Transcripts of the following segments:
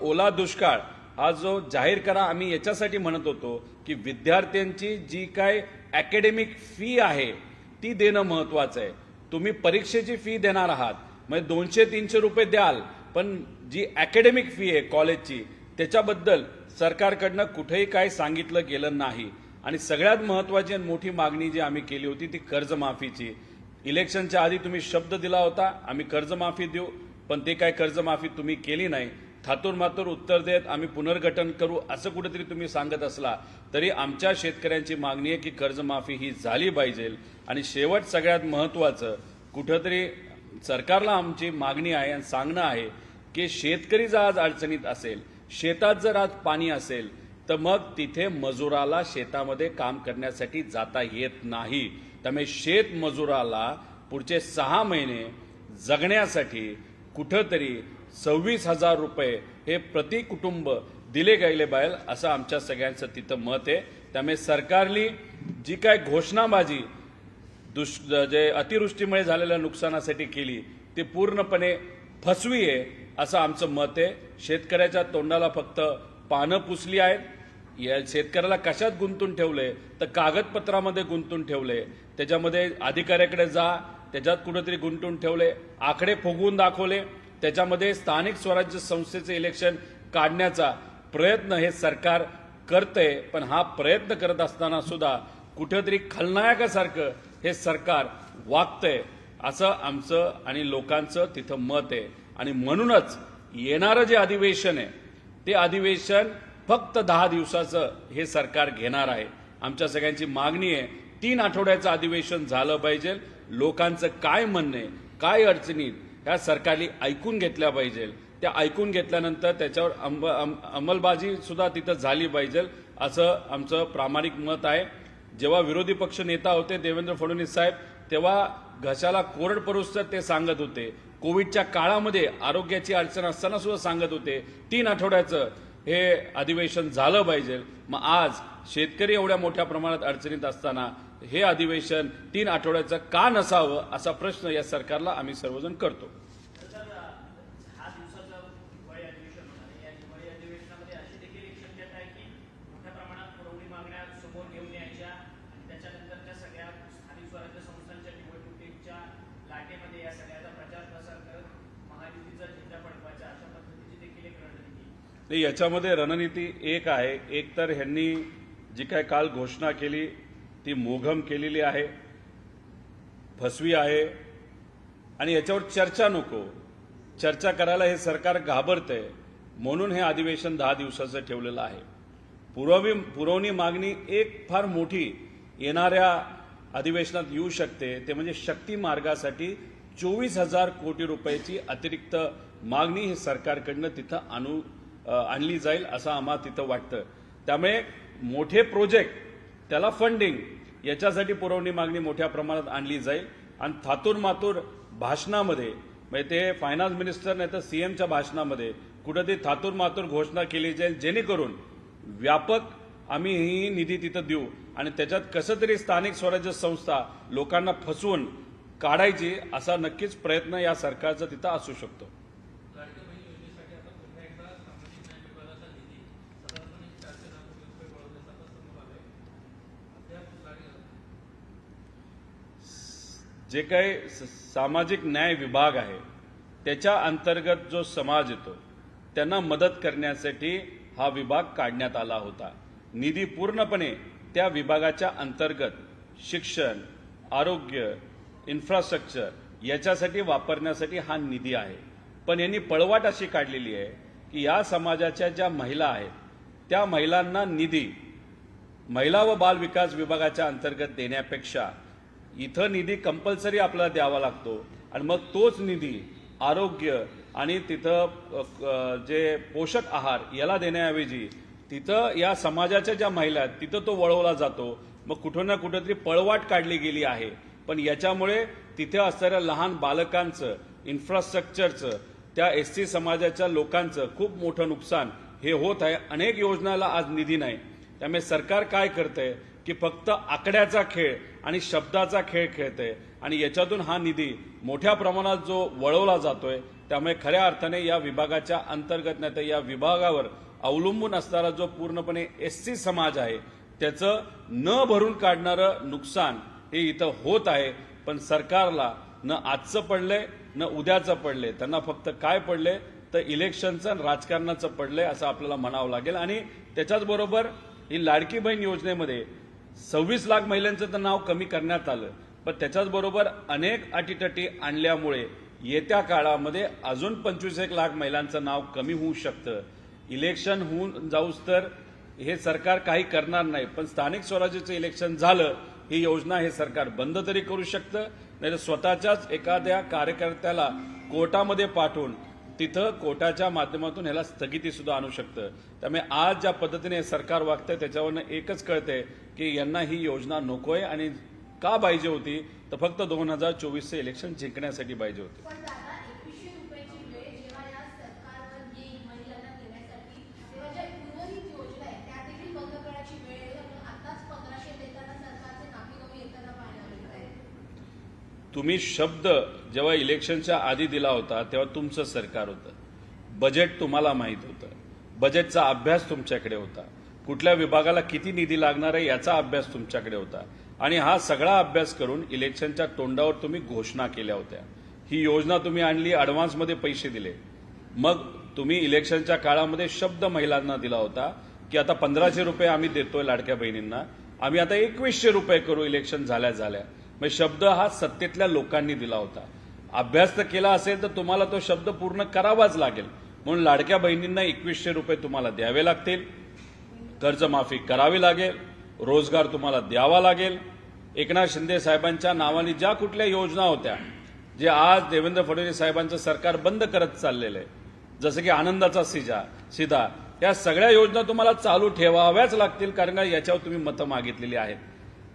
ओला दुष्काळ हा जो जाहीर करा आम्ही याच्यासाठी म्हणत होतो की विद्यार्थ्यांची जी काय अकॅडमिक फी आहे ती देणं महत्वाचं आहे. तुम्ही परीक्षेची फी देणार आहात म्हणजे दोनशे तीनशे रुपये द्याल पण जी अकॅडमिक फी आहे कॉलेजची त्याच्याबद्दल सरकारकडनं कुठेही काय सांगितलं गेलं नाही. आणि सगळ्यात महत्वाची आणि मोठी मागणी जी आम्ही केली होती ती कर्जमाफीची. इलेक्शनच्या आधी तुम्ही शब्द दिला होता आम्ही कर्जमाफी देऊ पण ते काय कर्जमाफी तुम्ही केली नाही. थातूर मातूर उत्तर देत आम्ही पुनर्गठन करू असं कुठेतरी तुम्ही सांगत असला तरी आमच्या शेतकऱ्यांची मागणी आहे की कर्जमाफी ही झाली पाहिजे. आणि शेवट सगळ्यात महत्वाचं कुठंतरी सरकारला आमची मागणी आहे आणि सांगणं आहे की शेतकरी जर आज अडचणीत असेल शेतात जर आज पाणी असेल तर मग तिथे मजुराला शेतामध्ये काम करण्यासाठी जाता येत नाही. त्यामुळे शेतमजुराला पुढचे सहा महिने जगण्यासाठी कुठंतरी सव्वीस हजार रुपये हे प्रति कुटुंब दिले गेले बाहेर असं आमच्या सगळ्यांचं तिथं मत आहे. त्यामुळे सरकारने जी काय घोषणाबाजी दुष जे अतिवृष्टीमुळे झालेल्या नुकसानासाठी केली ती पूर्णपणे फसवी आहे असं आमचं मत आहे. शेतकऱ्याच्या तोंडाला फक्त पानं पुसली आहेत. या शेतकऱ्याला कशात गुंतून ठेवले तर कागदपत्रामध्ये गुंतून ठेवले त्याच्यामध्ये अधिकाऱ्याकडे जा त्याच्यात कुठेतरी गुंतून ठेवले आकडे फुगवून दाखवले. त्याच्यामध्ये स्थानिक स्वराज्य संस्थेचे इलेक्शन काढण्याचा प्रयत्न हे सरकार करतंय. पण हा प्रयत्न करत असताना सुद्धा कुठेतरी खलनायकासारखं हे सरकार वागतंय. असं आमचं आणि लोकांचं तिथं मत आहे. आणि म्हणूनच येणारं जे अधिवेशन आहे ते अधिवेशन फक्त दहा दिवसाचं हे सरकार घेणार आहे. आमच्या सगळ्यांची मागणी आहे तीन आठवड्याचं अधिवेशन झालं पाहिजे. लोकांचं काय म्हणणं आहे काय अडचणी ह्या सरकारने ऐकून घेतल्या पाहिजे. त्या ऐकून घेतल्यानंतर त्याच्यावर अंब अंमलबाजीसुद्धा अंमलबाजी सुद्धा तिथं झाली पाहिजे असं आमचं प्रामाणिक मत आहे. जेव्हा विरोधी पक्ष नेता होते देवेंद्र फडणवीस साहेब तेव्हा घशाला कोरड परुस्तर ते सांगत होते. कोविडच्या काळामध्ये आरोग्याची अडचण असताना सुद्धा सांगत होते. तीन आठवड्याचं हे अधिवेशन झालं पाहिजे. मग आज शेतकरी एवढ्या मोठ्या प्रमाणात अडचणीत असताना हे अधिवेशन तीन आठवड्याचं का नसावं असा प्रश्न या सरकारला आम्ही सर्वजण करतो. नाही याच्यामध्ये रणनीती एक आहे. एक तर ह्यांनी जी काय काल घोषणा केली ती मोघम केलेली आहे फसवी आहे आणि याच्यावर चर्चा नको. चर्चा करायला हे सरकार घाबरतंय. म्हणून हे अधिवेशन दहा दिवसाचं ठेवलेलं आहे. पुरवी पुरवणी मागणी एक फार मोठी येणाऱ्या अधिवेशनात येऊ शकते. ते म्हणजे शक्ती मार्गासाठी चोवीस हजार कोटी रुपयाची अतिरिक्त मागणी हे सरकारकडनं तिथं आणू आणली जाईल असं आम्हाला तिथं वाटतं. त्यामुळे मोठे प्रोजेक्ट त्याला फंडिंग याच्यासाठी पुरवणी मागणी मोठ्या प्रमाणात आणली जाईल. आणि थातूर मातूर भाषणामध्ये म्हणजे ते फायनान्स मिनिस्टर नाही तर सीएमच्या भाषणामध्ये कुठंतरी थातूर मातूर घोषणा केली जाईल जेणेकरून व्यापक आम्ही ही निधी तिथं देऊ. आणि त्याच्यात कसं तरी स्थानिक स्वराज्य संस्था लोकांना फसवून काढायची असा नक्कीच प्रयत्न या सरकारचा तिथं असू शकतो लाडक्या बहीण योजनेसाठी आता पुन्हा एकदा सामाजिक न्याय विभागाचा निधी साधारणपणे चारशे लाख कोटी रुपये वळवण्याचा आता समोर आलाय अद्याप लाड- जे काही स- सामाजिक न्याय विभाग आहे त्याच्या अंतर्गत जो समाज येतो त्यांना मदत करण्यासाठी हा विभाग काढण्यात आला होता. निधी पूर्णपणे त्या विभागाच्या अंतर्गत शिक्षण आरोग्य इन्फ्रास्ट्रक्चर याच्यासाठी वापरण्यासाठी हा निधी आहे. पण यांनी पळवाट अशी काढलेली आहे की या समाजाच्या ज्या महिला आहेत त्या महिलांना निधी महिला व बाल विकास विभागाच्या अंतर्गत देण्यापेक्षा इथं निधी कंपल्सरी आपल्याला द्यावा लागतो. आणि मग तोच निधी आरोग्य आणि तिथं जे पोषक आहार याला देण्याऐवजी तिथं या समाजाच्या ज्या महिला आहेत तिथं तो वळवला जातो. मग कुठं ना कुठंतरी पळवाट काढली गेली आहे. पण याच्यामुळे तिथे असणाऱ्या लहान बालकांचं इन्फ्रास्ट्रक्चरचं त्या एस सी समाजाच्या लोकांचं खूप मोठं नुकसान हे होत आहे. अनेक योजनाला आज निधी नाही. त्यामुळे सरकार काय करतंय? की फक्त आकड्याचा खेळ आणि शब्दाचा खेळ खेळते. आणि याच्यातून हा निधी मोठ्या प्रमाणात जो वळवला जातोय त्यामुळे खऱ्या अर्थाने या विभागाच्या अंतर्गत नाही तर या विभागावर अवलंबून असणारा जो पूर्णपणे एस सी समाज आहे त्याचं न भरून काढणारं नुकसान हे इथं होत आहे. पण सरकारला न आजचं पडलंय न उद्याचं पडलंय. त्यांना फक्त काय पडले तर इलेक्शनचं आणि राजकारणाचं पडलंय असं आपल्याला म्हणावं लागेल. आणि त्याच्याच बरोबर ही लाडकी बहीण योजनेमध्ये सव्वीस लाख महिलांचं तर नाव कमी करण्यात आलं. पण त्याच्याचबरोबर अनेक अटीतटी आणल्यामुळे येत्या काळामध्ये अजून पंचवीस एक लाख महिलांचं नाव कमी होऊ शकतं. इलेक्शन होऊन जाऊस तर हे सरकार काही करणार नाही. पण स्थानिक स्वराज्याचं इलेक्शन झालं ही योजना हे सरकार बंद तरी करू शकतं नाही तर स्वतःच्याच एखाद्या कार्यकर्त्याला कोर्टामध्ये पाठवून तिथं कोर्टाच्या माध्यमातून ह्याला स्थगिती सुद्धा आणू शकतं. त्यामुळे आज ज्या पद्धतीने सरकार वागतंय त्याच्यावरनं एकच कळतंय की यांना ही योजना नकोय आणि का पाहिजे होती? तर फक्त दोन हजार चोवीसचे इलेक्शन जिंकण्यासाठी पाहिजे होती पण दादा एकवीसशे रुपयाची वेळ जेव्हा या सरकारवर येईल महिलांना देण्यासाठी तेव्हा ज्या उर्वरित योजना आहेत त्या देखील बंद करण्याची वेळ येईल आणि आताच पंधराशे देताना सरकारचे नाकेगोबी येताना पाहायला मिळत आहे तुम्ही शब्द जेव्हा इलेक्शनच्या आधी दिला होता तेव्हा तुमचं सरकार होतं. बजेट तुम्हाला माहीत होतं. बजेटचा अभ्यास तुमच्याकडे होता. कुठल्या विभागाला किती निधी लागणार आहे याचा अभ्यास तुमच्याकडे होता. आणि हा सगळा अभ्यास करून इलेक्शनच्या तोंडावर तुम्ही घोषणा केल्या होत्या. ही योजना तुम्ही आणली ॲडव्हान्समध्ये पैसे दिले. मग तुम्ही इलेक्शनच्या काळामध्ये शब्द महिलांना दिला होता की आता पंधराशे रुपये आम्ही देतोय लाडक्या बहिणींना. आम्ही आता एकवीसशे रुपये करू इलेक्शन झाल्या झाल्या मग शब्द हा सत्तेतल्या लोकांनी दिला होता. अभ्यास तर केला असेल तर तुम्हाला तो शब्द पूर्ण करावाच लागेल. म्हणून लाडक्या बहिणींना एकवीसशे रुपये तुम्हाला द्यावे लागतील. कर्जमाफी करावी लागेल. रोजगार तुम्हाला द्यावा लागेल. एकनाथ शिंदे साहेबांच्या नावाने ज्या कुठल्या योजना होत्या जे आज देवेंद्र फडणवीस साहेबांचं सरकार बंद करत चाललेलं आहे जसं की आनंदाचा सिजा सीधा या सगळ्या योजना तुम्हाला चालू ठेवाव्याच लागतील कारण का याच्यावर तुम्ही मतं मागितलेली आहेत.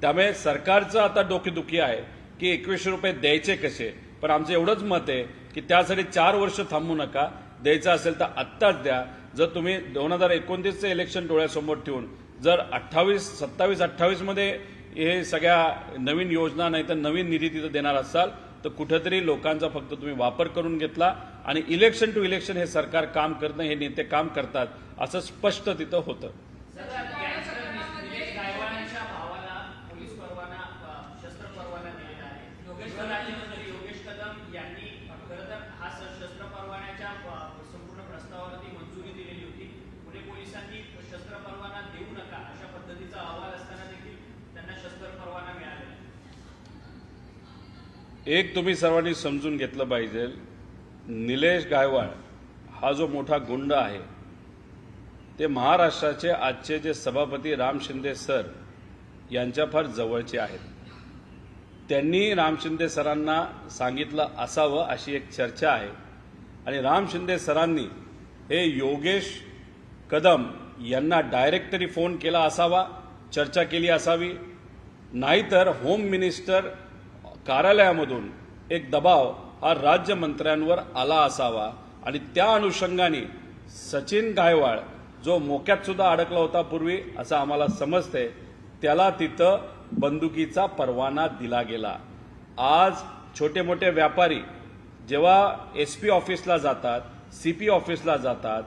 त्यामुळे सरकारचं आता डोकेदुखी आहे की एकवीसशे रुपये द्यायचे कसे? पण आमचं एवढंच मत आहे की त्यासाठी चार वर्ष थांबू नका. द्यायचं असेल तर आत्ताच द्या. जर तुम्ही दोन हजार एकोणतीसचं इलेक्शन डोळ्यासमोर ठेवून जर अठ्ठावीस सत्तावीस अठ्ठावीसमध्ये हे सगळ्या नवीन योजना नाही तर नवीन निधी तिथं देणार असाल तर कुठेतरी लोकांचा फक्त तुम्ही वापर करून घेतला आणि इलेक्शन टू इलेक्शन हे सरकार काम करणं हे नेते काम करतात असं स्पष्ट तिथं होतं सगळ्यात गँगस्टर निलेश गायवाणांच्या भावाला पोलीस परवाना अ, शस्त्र परवाना दिलेला आहे योगेश गृहराज्यमंत्री योगेश कदम यांनी खरं तर हा स- शस्त्र परवान्याच्या अ, संपूर्ण प्रस्तावावरती मंजुरी दिलेली होती पुणे पोलिसांनी शस्त्र परवाना देऊ नका अशा पद्धतीचा अहवाल असताना देखील त्यांना शस्त्र परवाना मिळालेला आहे. एक तुम्ही सर्वांनी समजून घेतलं पाहिजे निलेश गायवाळ हा जो मोठा गुंड आहे ते महाराष्ट्राचे आजचे जे सभापती राम शिंदे सर यांच्या फार जवळचे आहेत. त्यांनी राम शिंदे सरांना सांगितलं असावं अशी एक चर्चा आहे. आणि राम शिंदे सरांनी हे योगेश कदम यांना डायरेक्ट तरी फोन केला असावा चर्चा केली असावी नाहीतर होम मिनिस्टर कार्यालयामधून एक दबाव हा राज्यमंत्र्यांवर आला असावा आणि त्या अनुषंगाने सचिन गायवाळ जो मोक्यात सुद्धा अडकला होता पूर्वी असं आम्हाला समजतंय त्याला तिथं बंदुकीचा परवाना दिला गेला. आज छोटे मोठे व्यापारी जेव्हा एस पी ऑफिसला जातात सी पी ऑफिसला जातात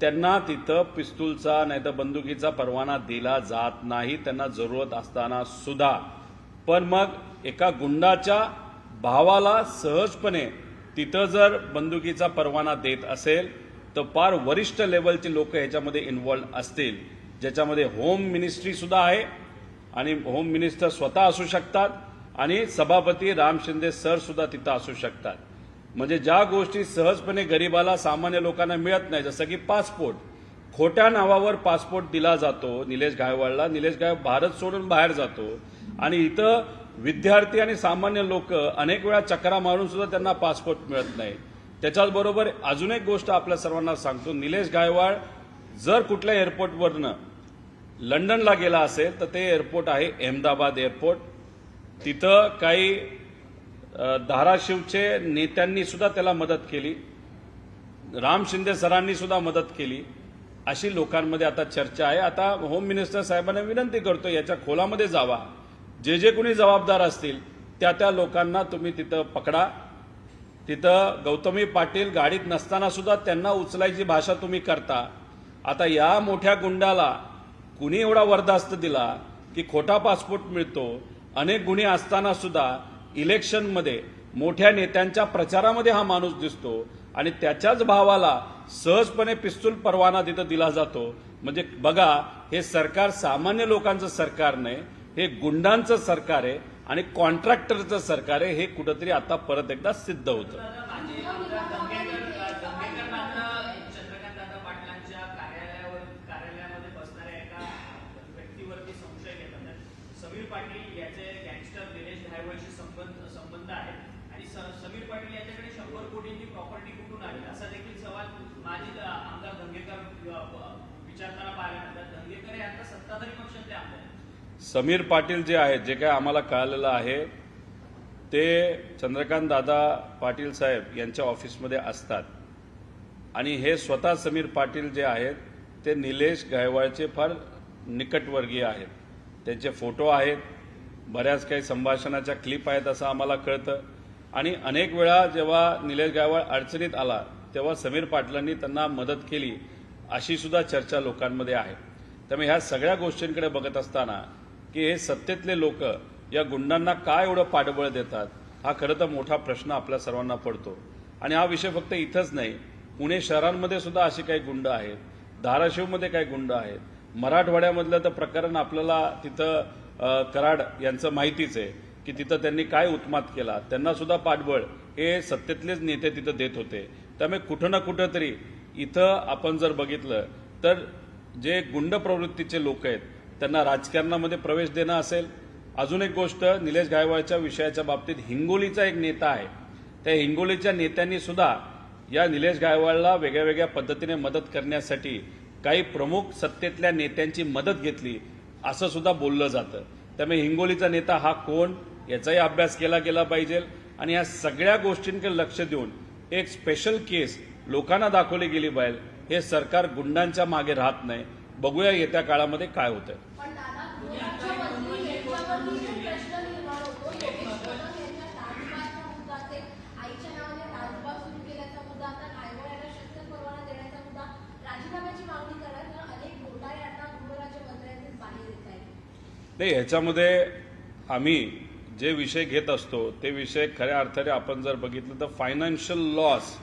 त्यांना तिथं पिस्तूलचा नाही तर बंदुकीचा परवाना दिला जात नाही त्यांना जरूरत असताना सुद्धा. पण मग एका गुंडाच्या भावाला सहजपणे तिथं जर बंदुकीचा परवाना देत असेल तर फार वरिष्ठ लेवलचे लोक ह्याच्यामध्ये इन्व्हॉल्व असतील. ज्याच्यामध्ये होम मिनिस्ट्रीसुद्धा आहे आणि होम मिनिस्टर स्वतः असू शकतात आणि सभापती राम शिंदे सरसुद्धा तिथं असू शकतात. म्हणजे ज्या गोष्टी सहजपणे गरिबाला सामान्य लोकांना मिळत नाही जसं की पासपोर्ट. खोट्या नावावर पासपोर्ट दिला जातो निलेश गायवाडला निलेश गाय भारत सोडून बाहेर जातो. आणि इथं विद्यार्थी आणि सामान्य लोक अनेक वेळा चक्रा मारून सुद्धा त्यांना पासपोर्ट मिळत नाही. त्याच्याचबरोबर अजून एक गोष्ट आपल्या सर्वांना सांगतो. निलेश गायवाळ जर कुठल्या एअरपोर्टवरनं लंडनला गेला असेल तर ते एअरपोर्ट आहे अहमदाबाद एअरपोर्ट. तिथं काही धाराशिवचे नेत्यांनी सुद्धा त्याला मदत केली. राम शिंदे सरांनी सुद्धा मदत केली. अशी लोकांमध्ये आता चर्चा आहे. आता होम मिनिस्टर साहेबांना विनंती करतो याच्या खोलामध्ये जावा. जे जे कुणी जबाबदार असतील त्या त्या लोकांना तुम्ही तिथं पकडा. तिथं गौतमी पाटील गाडीत नसताना सुद्धा त्यांना उचलायची भाषा तुम्ही करता. आता या मोठ्या गुंडाला कुणी एवढा वरदास्त दिला की खोटा पासपोर्ट मिळतो? अनेक गुन्हे असताना सुद्धा इलेक्शनमध्ये मोठ्या नेत्यांच्या प्रचारामध्ये हा माणूस दिसतो आणि त्याच्याच भावाला सहजपणे पिस्तूल परवाना तिथं दिला जातो. म्हणजे बघा हे सरकार सामान्य लोकांचं सरकार नाही हे गुंडांचं सरकार आहे आणि कॉन्ट्रॅक्टरचं सरकार आहे हे कुठंतरी आता परत एकदा सिद्ध होतं. समीर पाटील जे आहेत जे काय आम्हाला कळालेलं आहे ते चंद्रकांत दादा पाटील साहेब यांच्या ऑफिसमध्ये असतात. आणि हे स्वतः समीर पाटील जे आहेत ते निलेश गायवाळचे फार निकटवर्गीय आहेत. त्यांचे फोटो आहेत बऱ्याच काही संभाषणाच्या क्लिप आहेत असं आम्हाला कळतं. आणि अनेक वेळा जेव्हा निलेश गायवाळ अडचणीत आला तेव्हा समीर पाटलांनी त्यांना मदत केली अशी सुद्धा चर्चा लोकांमध्ये आहे. त्यामुळे ह्या सगळ्या गोष्टींकडे बघत असताना की हे सत्तेतले लोक या गुंडांना काय एवढं पाठबळ देतात? हा खरं तर मोठा प्रश्न आपल्या सर्वांना पडतो. आणि हा विषय फक्त इथंच नाही पुणे शहरांमध्ये सुद्धा असे काही गुंड आहेत धाराशिवमध्ये काही गुंड आहेत. मराठवाड्यामधलं तर प्रकरण आपल्याला तिथं कराड यांचं माहितीच आहे की तिथं त्यांनी काय उत्मात केला. त्यांना सुद्धा पाठबळ हे सत्तेतलेच नेते तिथं देत होते. त्यामुळे कुठं ना कुठं तरी इथं आपण जर बघितलं तर जे गुंड प्रवृत्तीचे लोक आहेत त्यांना राजकारणामध्ये प्रवेश देणं असेल. अजून एक गोष्ट निलेश गायकवाडच्या विषयाच्या बाबतीत हिंगोलीचा एक नेता आहे. त्या हिंगोलीच्या नेत्यांनी सुद्धा या निलेश गायवाडला वेगळ्या वेगळ्या पद्धतीने मदत करण्यासाठी काही प्रमुख सत्तेतल्या नेत्यांची मदत घेतली असं सुद्धा बोललं जातं. त्यामुळे हिंगोलीचा नेता हा कोण याचाही अभ्यास केला गेला पाहिजे. आणि या सगळ्या गोष्टींकडे लक्ष देऊन एक स्पेशल केस लोकांना दाखवली गेली पाहिजे. हे सरकार गुंडांच्या मागे राहत नाही. बघूया येत्या काळामध्ये काय होतंय. नाही ह्याच्यामध्ये आम्ही जे विषय घेत असतो ते विषय खऱ्या अर्थाने आपण जर बघितलं तर फायनान्शियल लॉस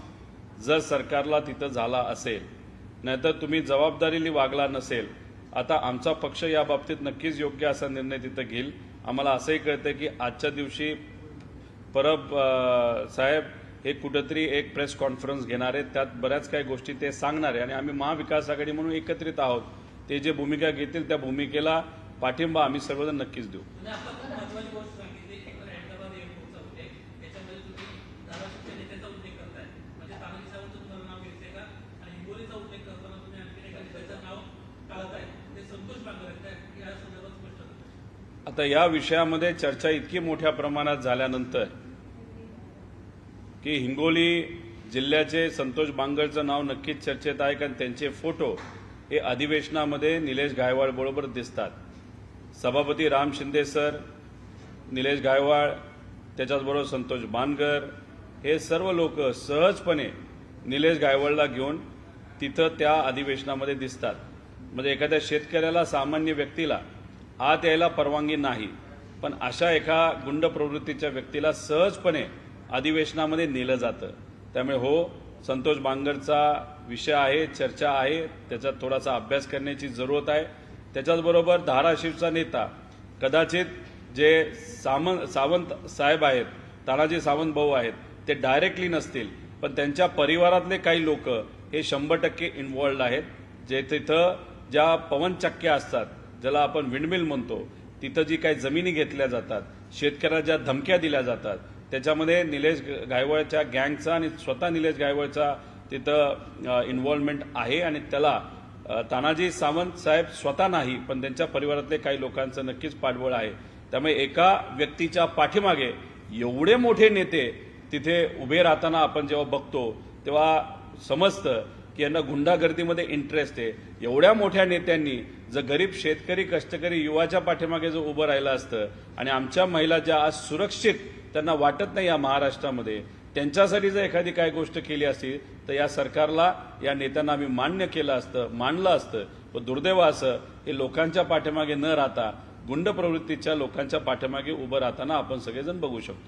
जर सरकारला तिथं झाला असेल नाहीतर तुम्ही जबाबदारीने वागला नसेल. आता आमचा पक्ष या बाबतीत नक्कीच योग्य असा निर्णय तिथं घेईल. आम्हाला असंही कळतं की आजच्या दिवशी परब साहेब हे कुठंतरी एक प्रेस कॉन्फरन्स घेणार आहेत. त्यात बऱ्याच काही गोष्टी ते सांगणार आहे आणि आम्ही महाविकास आघाडी म्हणून एकत्रित आहोत. ते जे भूमिका घेतील त्या भूमिकेला पाठिंबा आम्ही सर्वजण नक्कीच देऊ म्हणजे आपण खूप महत्वाची गोष्ट सांगितली एक तर हैदराबाद एअरपोर्टचा उल्लेख त्याच्यामध्ये तुम्ही धाराशिवच्या नेत्याचा उल्लेख करताय म्हणजे तानाजी सावंतचं तुम्हाला नाव घेतले का आणि हिंगोलीचा उल्लेख करताना तुम्ही आणखी एका नेत्याचं नाव टाळताय ते संतोष बांगर आहेत काय या संदर्भात स्पष्ट तर आता या विषयामध्ये चर्चा इतकी मोठ्या प्रमाणात झाल्यानंतर की हिंगोली जिल्ह्याचे संतोष बांगरचं नाव नक्कीच चर्चेत आहे कारण त्यांचे फोटो हे अधिवेशनामध्ये निलेश गायवाड बरोबर दिसतात. सभापती राम शिंदे सर निलेश गायवाड त्याच्याचबरोबर संतोष बानगर हे सर्व लोक सहजपणे निलेश गायवाडला घेऊन तिथं त्या अधिवेशनामध्ये दिसतात. म्हणजे एखाद्या शेतकऱ्याला सामान्य व्यक्तीला आत यायला परवानगी नाही. पण अशा एका गुंड प्रवृत्तीच्या व्यक्तीला सहजपणे अधिवेशनामध्ये नेलं जातं. त्यामुळे हो संतोष बांगरचा विषय आहे चर्चा आहे त्याचा थोडासा अभ्यास करण्याची जरूरत आहे. त्याच्याचबरोबर धाराशिवचा नेता कदाचित जे सामंत सावंत साहेब आहेत तानाजी सावंत भाऊ आहेत ते डायरेक्टली नसतील. पण त्यांच्या परिवारातले काही लोक हे शंभर टक्के इन्वॉल्ड आहेत. जे तिथं ज्या पवनचक्क्या असतात ज्याला आपण विंडमिल म्हणतो तिथं जी काही जमिनी घेतल्या जातात शेतकऱ्याला ज्या धमक्या दिल्या जातात त्याच्यामध्ये निलेश गायवळच्या गँगचा आणि स्वतः निलेश गायवळचा तिथं इन्व्हॉल्वमेंट आहे आणि त्याला तानाजी सावंत साहेब स्वतः नाही पण त्यांच्या परिवारातले काही लोकांचं नक्कीच पाठबळ आहे. त्यामुळे एका व्यक्तीच्या पाठीमागे एवढे मोठे नेते तिथे उभे राहताना आपण जेव्हा बघतो तेव्हा समजतं की यांना गुंडागर्दीमध्ये इंटरेस्ट आहे. एवढ्या मोठ्या नेत्यांनी जर गरीब शेतकरी कष्टकरी युवाच्या पाठीमागे जर उभं राहिलं असतं आणि आमच्या महिला ज्या आज सुरक्षित त्यांना वाटत नाही या महाराष्ट्रामध्ये त्यांच्यासाठी जर एखादी काय गोष्ट केली असती तर या सरकारला या नेत्यांना आम्ही मान्य केलं असतं मानलं असतं. पण दुर्दैव असं हे लोकांच्या पाठीमागे न राहता गुंड प्रवृत्तीच्या लोकांच्या पाठीमागे उभं राहताना आपण सगळेजण बघू शकतो.